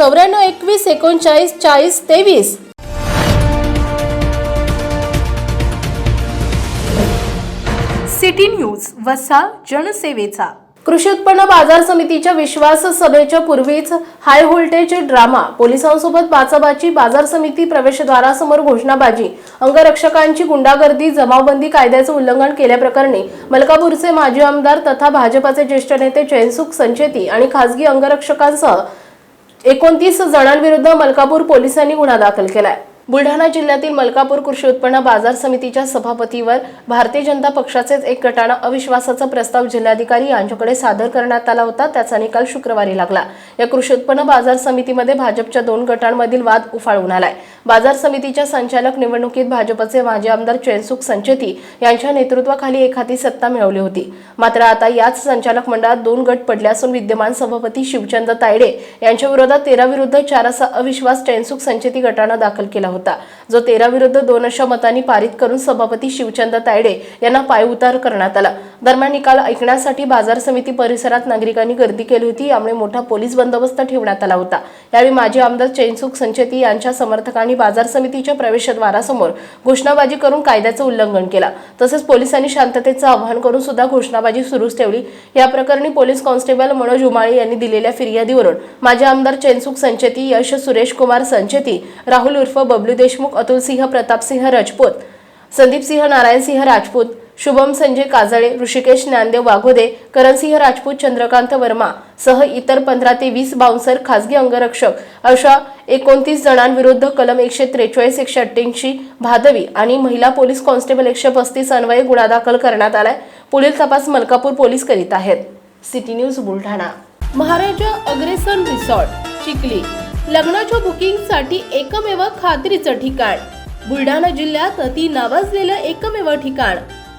चौऱ्याण्णव एकवीस एकोणचाळीस चाळीस तेवीस. सिटी न्यूज वसा जनसेवेचा. कृषी उत्पन्न बाजार समितीच्या विश्वास सभेच्या पूर्वीच हाय व्होल्टेज ड्रामा पोलिसांसोबत बाचाबाची बाजार समिती प्रवेशद्वारासमोर घोषणाबाजी अंगरक्षकांची गुंडागर्दी जमावबंदी कायद्याचं उल्लंघन केल्याप्रकरणी मलकापूरचे माजी आमदार तथा भाजपाचे ज्येष्ठ नेते चैनसुख संचेती आणि खासगी अंगरक्षकांसह एकोणतीस जणांविरुद्ध मलकापूर पोलिसांनी गुन्हा दाखल केलाय. बुलढाणा जिल्ह्यातील मलकापूर कृषी उत्पन्न बाजार समितीच्या सभापतीवर भारतीय जनता पक्षाचेच एक गटानं अविश्वासाचा प्रस्ताव जिल्हाधिकारी यांच्याकडे सादर करण्यात आला होता. त्याचा निकाल शुक्रवारी लागला. या कृषी उत्पन्न बाजार समितीमध्ये भाजपच्या दोन गटांमधील वाद उफाळून आलाय. बाजार समितीच्या संचालक निवडणुकीत भाजपचे माजी आमदार चैनसुख संचेती यांच्या नेतृत्वाखाली एखादी सत्ता मिळवली होती. मात्र आता याच संचालक मंडळात दोन गट पडले असून विद्यमान सभापती शिवचंद्र तायडे यांच्या विरोधात तेरा विरुद्ध चार असा अविश्वास चैनसुख संचेती गटानं दाखल केला होता. जो तेरा विरुद्ध दोन अशा मतांनी पारित करून सभापती शिवचंद तायडे यांना पायउतार करण्यात आला. दरम्यान निकाल ऐकण्यासाठी बाजार समिती परिसरात नागरिकांनी गर्दी केली होती. यामुळे मोठा पोलीस बंदोबस्त ठेवण्यात आला होता. यावेळी माजी आमदार चैनसुख संचेती यांच्या समर्थकांनी बाजार समितीच्या प्रवेशद्वारासमोर घोषणाबाजी करून कायद्याचं उल्लंघन केला. तसेच पोलिसांनी शांततेचं आवाहन करून सुद्धा घोषणाबाजी सुरूच ठेवली. या प्रकरणी पोलीस कॉन्स्टेबल मनोज उमाळे यांनी दिलेल्या फिर्यादीवरून माजी आमदार चैनसुख संचेती यश सुरेश कुमार संचेती राहुल उर्फ बबलू देशमुख अतुल सिंह प्रतापसिंह राजपूत संदीपसिंह नारायणसिंह राजपूत शुभम संजय काजळे ऋषिकेश ज्ञानदेव वाघोदे करणसिंह राजपूत चंद्रकांत वर्मा सह इतर पंधरा ते वीस बाउन्सर खासगी अंगरक्षक अशा एकोणतीस जणांविरुद्ध कलम एकशे त्रेचाळीस एकशे अठ्ठ्याऐंशी भादवी आणि महिला पोलीस कॉन्स्टेबल एकशे पस्तीस अन्वये गुन्हा दाखल करण्यात आलाय. पुढील तपास मलकापूर पोलीस करीत आहेत. City news Buldhana. Maharaja Agrasen resort Chikhli. लग्नाच्या बुकिंगसाठी एकमेव खात्रीचं ठिकाण. बुलढाणा जिल्ह्यात अति नावाजलेलं एकमेव ठिकाण.